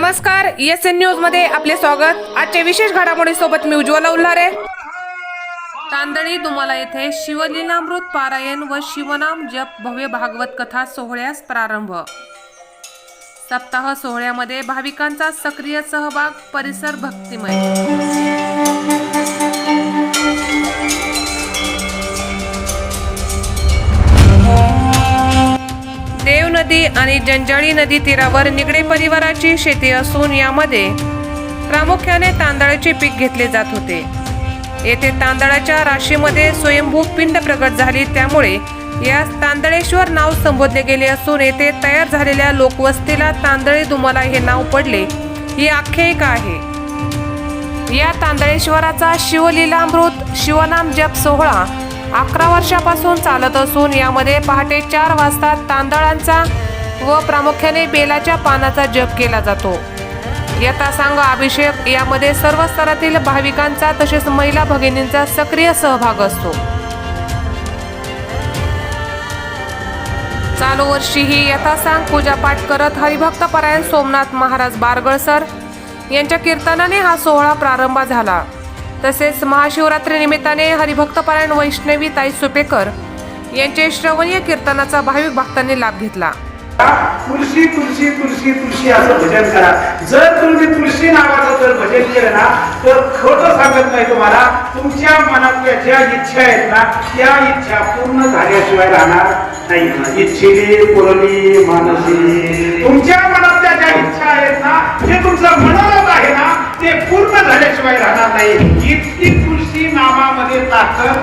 नमस्कार S N न्यूजमध्ये आपले स्वागत. आजच्या विशेष घडामोडी सोबत मी उज्ज्वला उल्हारे. तांदळी तुम्हाला येथे शिवलीलामृत पारायण व शिवनाम जप भव्य भागवत कथा सोहळ्यास प्रारंभ. सप्ताह सोहळ्यामध्ये भाविकांचा सक्रिय सहभाग परिसर भक्तिमय. नदी आणि जंजाळी नदी तीरावर निगडे परिवाराची शेती असून यामध्ये प्रामुख्याने तांदळाचे पीक घेतले जात होते. येथे तांदळाच्या राशीमध्ये स्वयंभू पिंड प्रगट झाली. त्यामुळे या तांदळेश्वर नाव संबोधले गेले असून येथे तयार झालेल्या लोकवस्तीला तांदळे दुमाला हे नाव पडले. ही आख्यायिका आहे. या तांदळेश्वराचा शिवलीलामृत शिवनाम जप सोहळा अकरा वर्षापासून चालत असून यामध्ये पहाटे चार वाजता तांदळांचा व प्रामुख्याने बेलाच्या पानाचा जप केला जातो. यथासांग अभिषेक यामध्ये सर्व स्तरातील भाविकांचा तसेच महिला भगिनींचा सक्रिय सहभाग असतो. चालू वर्षीही यथासांग पूजापाठ करत हरिभक्त परायण सोमनाथ महाराज बारगळसर यांच्या कीर्तनाने हा सोहळा प्रारंभ झाला. तसेच महाशिवरात्रीनिमित्ताने हरिभक्तपरायण वैष्णवी ताई सुपेकर यांचे श्रवणीय कीर्तनाचा भाविक भक्तांनी लाभ घेतला. तुळशी तुळशी तुळशी तुळशी असं भजन करा. जर तुम्ही तुळशी नावाचं जर भजन केलं ना तर खोटं सांगत नाही तुम्हाला. तुमच्या मनातल्या ज्या इच्छा आहेत ना त्या इच्छा पूर्ण झाल्याशिवाय राहणार नाही. इच्छिली पुरली मानसी. तुमच्या मनातल्या ज्या इच्छा आहेत ना जे तुमचं मनाला ते पूर्ण झाल्याशिवाय राहणार नाही. इतकी तुळशी नामामध्ये ताकद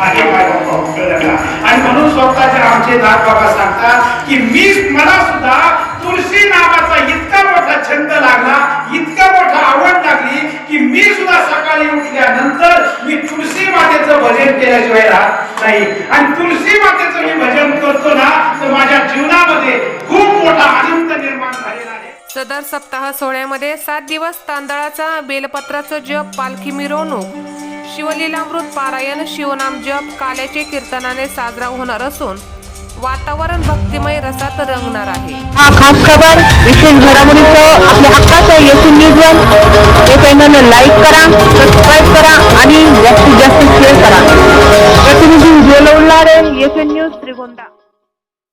आहे आणि म्हणून स्वतःचे आमचे दाद बाबा सांगतात की मी मला सुद्धा तुळशी नावाचा इतका मोठा छंद लागला इतका मोठा आवड लागली की मी सुद्धा सकाळी उठल्यानंतर मी तुळशी मातेचं भजन केल्याशिवाय राहत नाही. आणि तुळशी मातेचं मी भजन करतो ना तर माझ्या जीवनामध्ये खूप मोठा आनंद निर्माण झालेला आहे सदर सप्ताह सोहळ्यामध्ये सात दिवस तांदळाचा बेलपत्राचं जप पालखी मिरवणूक शिवलीलामृत पारायण शिवनाम जप काल्याचे कीर्तनाने साजरा होणार असून वातावरण भक्तिमय रसात रंगणार आहे. हा खास खबर विशेष घडामोडीचं आपल्या हक्काचं येथून न्यूज वन हे चॅनल लाईक करा सबस्क्राईब करा आणि जास्तीत जास्त शेअर करा. प्रतिनिधी उज्ज्वल उल्हारे येथून न्यूज त्रिगोंदा